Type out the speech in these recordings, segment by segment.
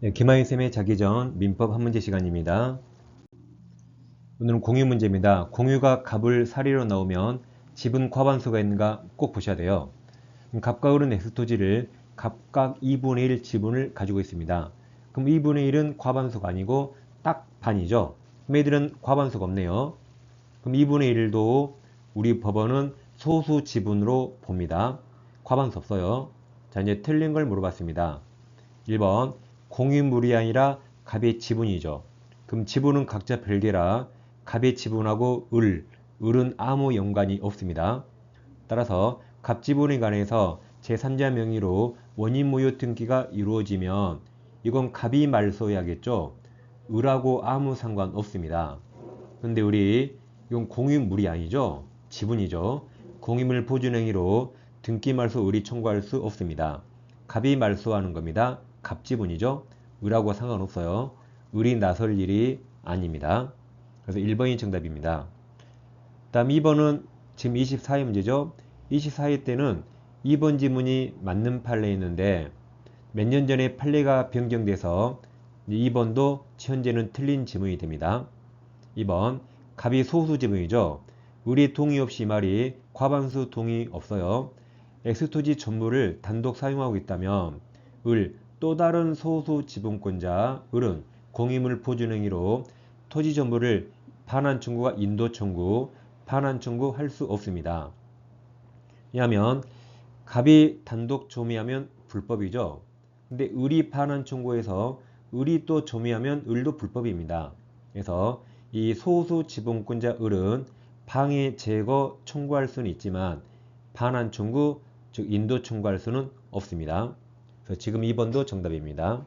네, 김하윤쌤의 자기 전 민법 한 문제 시간입니다. 오늘은 공유 문제입니다. 공유가 갑을 사리로 나오면 집은 과반수가 있는가 꼭 보셔야 돼요. 갑과 을은 X토지를 각각 2분의 1 지분을 가지고 있습니다. 그럼 2분의 1은 과반수가 아니고 딱 반이죠. 그럼 얘들은 과반수가 없네요. 그럼 2분의 1도 우리 법원은 소수 지분으로 봅니다. 과반수 없어요. 자 이제 틀린 걸 물어봤습니다. 1번 공유물이 아니라 갑의 지분이죠. 그럼 지분은 각자 별개라 갑의 지분하고 을, 을은 아무 연관이 없습니다. 따라서 갑 지분에 관해서 제3자 명의로 원인 무효 등기가 이루어지면 이건 갑이 말소해야겠죠. 을하고 아무 상관 없습니다. 근데 우리 이건 공유물이 아니죠. 지분이죠. 공유물 보존행위로 등기 말소 을이 청구할 수 없습니다. 갑이 말소하는 겁니다. 갑지분이죠. 을하고 상관없어요. 을이 나설 일이 아닙니다. 그래서 1번이 정답입니다. 다음 2번은 지금 24회 문제죠. 24회 때는 2번 지문이 맞는 판례 있는데 몇 년 전에 판례가 변경돼서 2번도 현재는 틀린 지문이 됩니다. 2번 갑이 소수 지문이죠. 을이 동의 없이 말이 과반수 동의 없어요. X토지 전부를 단독 사용하고 있다면 을 또 다른 소수 지분권자 을은 공유물 보존행위로 토지 전부를 반환 청구가 인도 청구, 반환 청구 할 수 없습니다. 왜냐하면 갑이 단독 조미하면 불법이죠. 근데 을이 반환 청구해서 을이 또 조미하면 을도 불법입니다. 그래서 이 소수 지분권자 을은 방해 제거 청구할 수는 있지만 반환 청구, 즉 인도 청구할 수는 없습니다. 그래서 지금 2번도 정답입니다.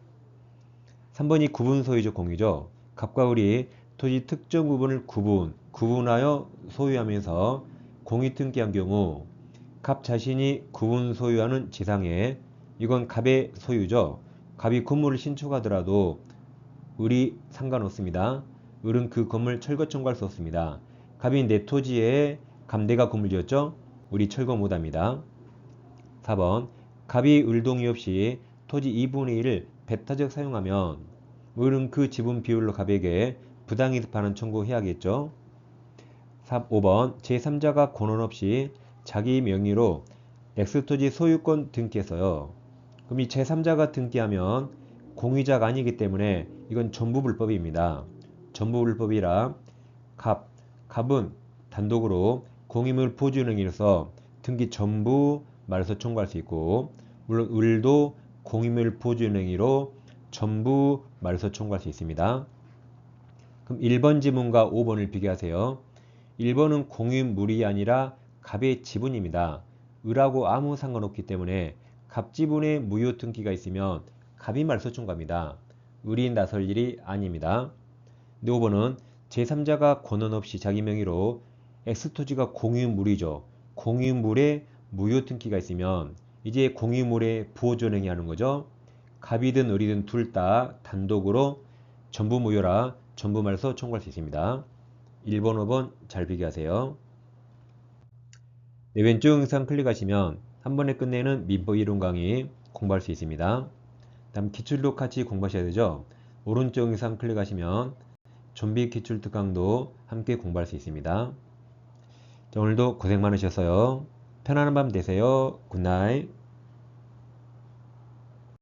3번이 구분 소유적 공유죠. 갑과 을이 토지 특정 부분을 구분, 구분하여 소유하면서 공유 등기한 경우 갑 자신이 구분 소유하는 지상에 이건 갑의 소유죠. 갑이 건물을 신축하더라도 을이 상관없습니다. 을은 그 건물 철거 청구할 수 없습니다. 갑이 내 토지에 감대가 건물 지었죠? 을이 철거 못합니다. 4번 갑이 을 동의 없이 토지 2분의 1을 배타적 사용하면 을은 그 지분 비율로 갑에게 부당이득 반환 청구해야겠죠. 5번 제3자가 권한 없이 자기 명의로 X토지 소유권 등기했어요. 그럼 이 제3자가 등기하면 공유자가 아니기 때문에 이건 전부 불법입니다. 전부 불법이라 갑, 갑은 단독으로 공유물 보존행위로서 등기 전부 말소 청구할 수 있고 물론 을도 공유물 보존행위로 전부 말소 청구할 수 있습니다. 그럼 1번 지문과 5번을 비교하세요. 1번은 공유물이 아니라 갑의 지분입니다. 을하고 아무 상관없기 때문에 갑 지분에 무효 등기가 있으면 갑이 말소 청구합니다. 을이 나설 일이 아닙니다. 근데 5번은 제3자가 권한 없이 자기 명의로 X토지가 공유물이죠. 공유물에 무효 등기가 있으면 이제 공유물에 부호존행위 하는 거죠. 갑이든 을이든 둘 다 단독으로 전부 무효라 전부 말소 청구할 수 있습니다. 1번, 5번 잘 비교하세요. 네, 왼쪽 영상 클릭하시면 한 번에 끝내는 민법 이론 강의 공부할 수 있습니다. 다음 기출도 같이 공부하셔야 되죠. 오른쪽 영상 클릭하시면 좀비 기출 특강도 함께 공부할 수 있습니다. 자, 오늘도 고생 많으셨어요. 편안한 밤 되세요. 굿나잇.